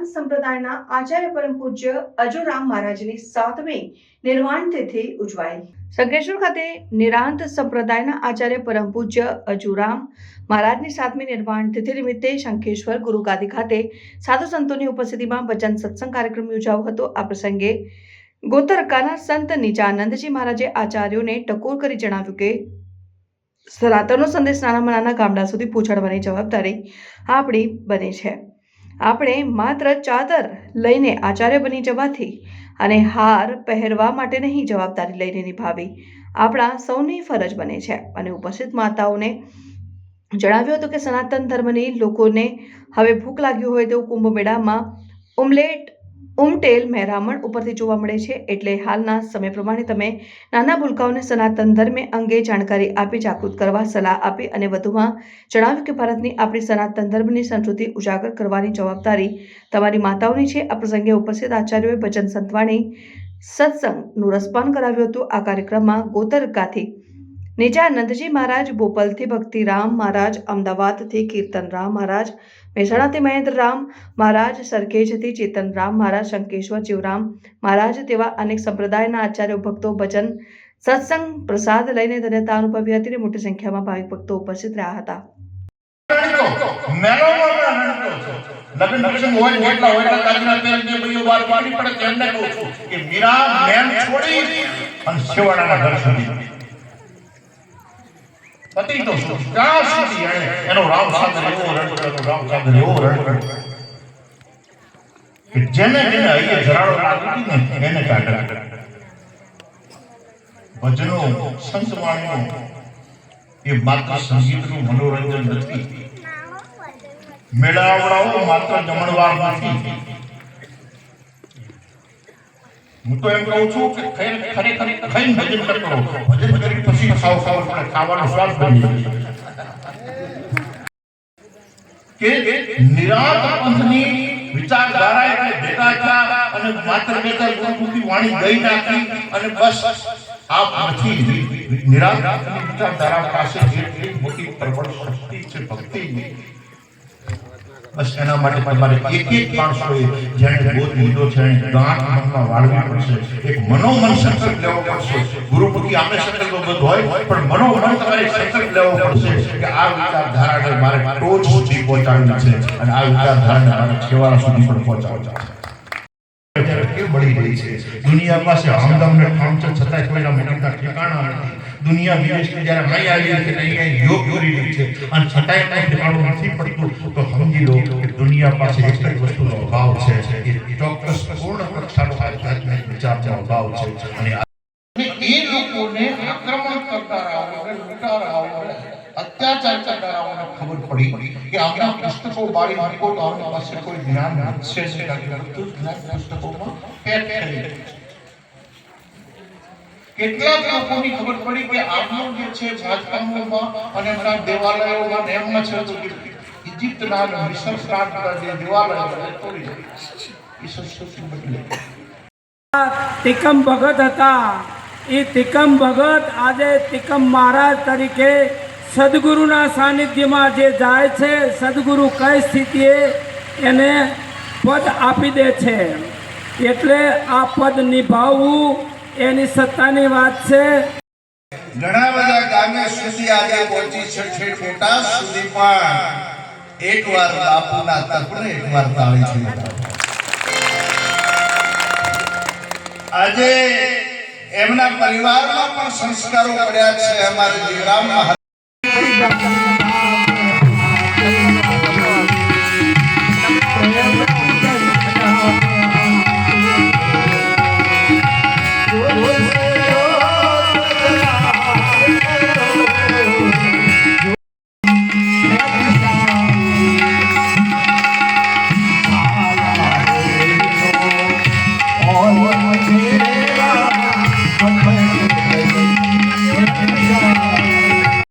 નિરાંત સંપ્રદાયના આચાર્ય પરમ પૂજ્ય અજુરામ મહારાજની સાતમી નિર્વાણ તિથિ ઉજવાઈ સંકેશ્વર ખાતે નિરાંત સંપ્રદાયના આચાર્ય પરમ પૂજ્ય અજુરામ મહારાજની સાતમી નિર્વાણ તિથિ નિમિત્તે શંખેશ્વર ગુરુગાદી ખાતે સાધુ સંતોની ઉપસ્થિતિમાં ભજન સત્સંગ કાર્યક્રમ યોજાયો હતો. આ પ્રસંગે ગોતરકાના સંત નિજાનંદજી મહારાજે આચાર્યોને ટકોર કરી જણાવ્યું કે, સનાતનનો સંદેશ નાનામાં નાના ગામડા સુધી પહોંચાડવાની જવાબદારી આપણી બને છે. આપણે માત્ર ચાદર લઈને આચાર્ય બની જવાથી અને હાર પહેરવા માટે નહીં જવાબદારી લઈને નિભાવી. આપણા સૌની ફરજ બને છે. અને ઉપસ્થિત માતાઓને જણાવ્યું હતું કે સનાતન ધર્મની લોકોને હવે ભૂખ લાગ્યું હોય તેવું કુંભ મેળામાં ઉમલેટ ઉમટેલ મહેરામણ ઉપરથી જોવા મળે છે. એટલે હાલના સમય પ્રમાણે તમે નાના ભૂલકાઓને સનાતન ધર્મ અંગે જાણકારી આપી, જાગૃત કરવા સલાહ આપી અને વધુમાં જણાવ્યું કે ભારતની આપણી સનાતન ધર્મની સંસ્કૃતિ ઉજાગર કરવાની જવાબદારી તમારી માતાઓની છે. આ પ્રસંગે ઉપસ્થિત આચાર્યોએ ભજન સંતવાણી સત્સંગનું રસપાન કરાવ્યું હતું. આ કાર્યક્રમમાં ગોતરકાથી નિજાનંદજી મહારાજ, બોપલથી ભક્તિરામ મહારાજ, અમદાવાદથી કીર્તનરામ મહારાજ, મહેસાણાથી મહેન્દ્રરામ મહારાજ, સરખેજથી ચેતનરામ મહારાજ, શંકેશ્વર જીવરામ મહારાજ તેવા અનેક સંપ્રદાયના આચાર્યો ભક્તો ભજન સત્સંગ પ્રસાદ લઈને ધન્યતા અનુભવી હતી મોટી સંખ્યામાં ભાવિક ભક્તો ઉપસ્થિત રહ્યા હતા. પતિ તો શું સુધી એનો રામ એવો રડતો એનો એવો રડતો જેને જેને અહીંયા જરાડો લાગી ને એને કાઢે ભજનો સંતવાણીઓ એ માત્ર સંગીતનું મનોરંજન નથી મેળાવડાઓ માત્ર જમણવાર નથી હું તો એમ કહું છું કે ખરેખર ખાઈને ભજન કરતો ભજન કરી પછી ખાવ ખાવ ખાવાનો સ્વાદ બની કે નિરાત પંથની વિચારધારા એટલે ભેગા થયા અને માત્ર બે ચાર ગુણપૂર્તિ વાણી ગઈ નાખી અને બસ આ નથી નિરાંત વિચારધારા પાસે જે મોટી પ્રબળ શક્તિ છે ભક્તિની બસ એના માટે તમારે એક એક માણસોએ જેણે બોધ લીધો છે એને ગાંઠ મનમાં વાળવી પડશે. એક મનોમન સંકલ્પ લેવો પડશે. ગુરુમુખી આપણે સંકલ્પ બધો હોય, પણ મનોમન તમારે સંકલ્પ લેવો પડશે કે આ વિચારધારાને મારે ટોચ સુધી પહોંચાડવી છે. અને આ વિચારધારાને મારે છેવાડા સુધી પણ પહોંચાડવી છે. અત્યારે ગઈ છે. દુનિયા પાસે હમદમ ને ઠામ છે, છતાંય કોઈના મોટા ઠેકાણા નથી. દુનિયા વિદેશથી જ્યારે નહીં આવી છે નહીં યોગ કરી રહી છે. અને છતાંય કંઈ ઠેકાણું નથી પડતું, તો સમજી લો કે દુનિયા પાસે એક જ વસ્તુનો અભાવ છે. એ ચોક્કસ પૂર્ણ કક્ષાનો આધ્યાત્મિક વિચારનો અભાવ છે અને એ લોકોને આક્રમણ કરનારાઓ લૂંટારાઓ અત્યાચાર કરનારાઓને ખબર પડી કે આપણા પુસ્તકો બારી મૂકો તો આપણી પાસે કોઈ જ્ઞાન છે જ. કેટલાક લોકોની ખબર પડી કે આપણું જે છે બાંધકામોમાં અને એમના દેવાલયોમાં ને એમના છે તો ઇજિપ્તના મિશન પ્રાંતના જે દેવાલયો તોડી. એ સંસ્કૃતિ બદલી તિકમ ભગત હતા એ તિકમ ભગત આજે તિકમ મહારાજ તરીકે સદગુરુના સાનિધ્યમાં જે જાય છે, સદગુરુ કઈ સ્થિતિએ એને પદ આપી દે છે? એટલે આ પદ નિભાવવું એની સત્તાની વાત છે. ઘણા બધા ગામે સુધી આજે પહોંચી છે ઠેઠ સુધી પણ એકવાર બાપુના તપને એકવાર તાળી છે. આજે એમના પરિવારમાં પણ સંસ્કારો પડ્યા છે. અમારે જીવરામ મહારાજ